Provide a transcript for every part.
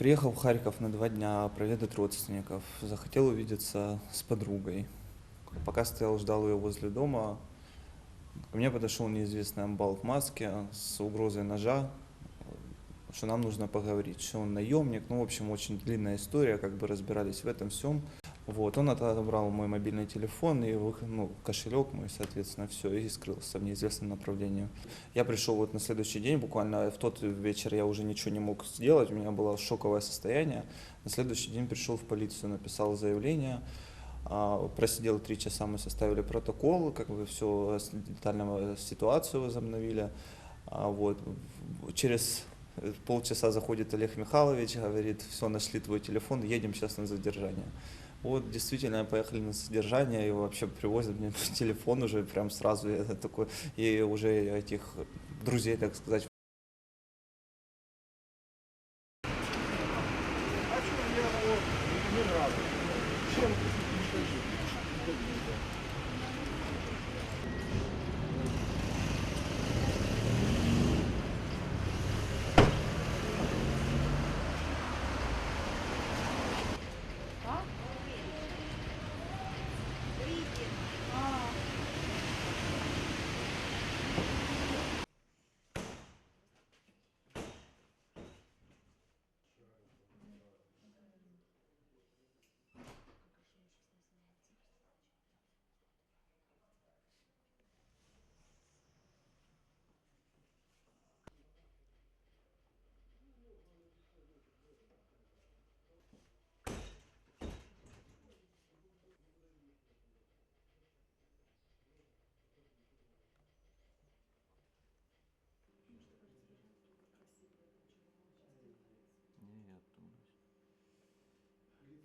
Приехал в Харьков на два дня проведать родственников. Захотел увидеться с подругой. Пока стоял, ждал ее возле дома, ко мне подошел неизвестный амбал в маске с угрозой ножа, что нам нужно поговорить, что он наемник. Ну, в общем, очень длинная история, как бы разбирались в этом всем. Вот, он отобрал мой мобильный телефон и ну, кошелек мой, соответственно, все, и скрылся в неизвестном направлении. Я пришел вот на следующий день, буквально в тот вечер я уже ничего не мог сделать, у меня было шоковое состояние. На следующий день пришел в полицию, написал заявление, а, просидел три часа, мы составили протокол, как бы все детально ситуацию возобновили. А, Вот. Через полчаса заходит Олег Михайлович, говорит, все, нашли твой телефон, едем сейчас на задержание. Вот, действительно, поехали на содержание, и вообще привозят мне телефон уже прям сразу, я такой, и уже этих друзей, так сказать, А? Чем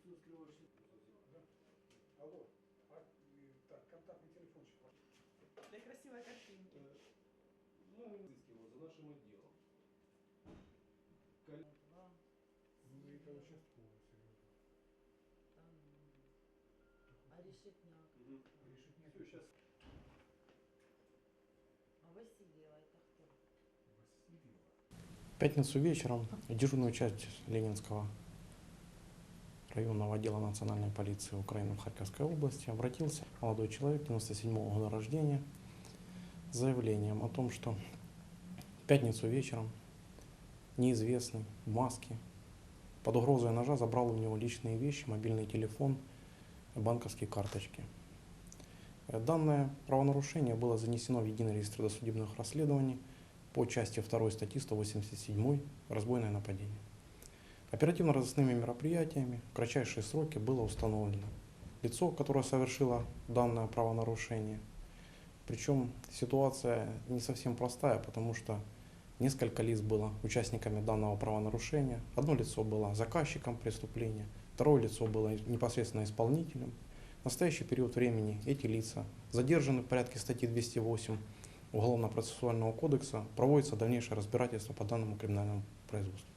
лицо скрываешь? Да. Алло. А, э, так, контактный телефончик. Для красивой картинки. Э, Ну, изыскивал за нашим отделом. Кол- Два. Ну, это участковый, серьезно. Там. А решетняк. Решетняк. Все, сейчас. А Васильева это кто? Васильева. В пятницу вечером дежурную часть Ленинского районного отдела национальной полиции Украины в Харьковской области обратился молодой человек 97 года рождения с заявлением о том, что в пятницу вечером неизвестный в маске под угрозой ножа забрал у него личные вещи, мобильный телефон, банковские карточки. Данное правонарушение было занесено в единый реестр досудебных расследований по части 2 статьи 187 «Разбойное нападение». Оперативно-розыскными мероприятиями в кратчайшие сроки было установлено лицо, которое совершило данное правонарушение. Причем ситуация не совсем простая, потому что несколько лиц было участниками данного правонарушения. Одно лицо было заказчиком преступления, второе лицо было непосредственно исполнителем. В настоящий период времени эти лица задержаны в порядке статьи 208 Уголовно-процессуального кодекса проводится дальнейшее разбирательство по данному криминальному производству.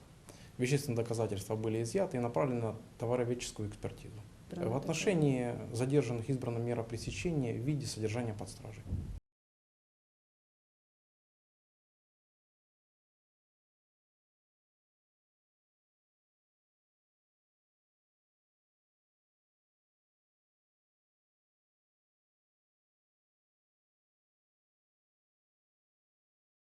Вещественные доказательства были изъяты и направлены на товароведческую экспертизу. В отношении задержанных избрана мера пресечения в виде содержания под стражей.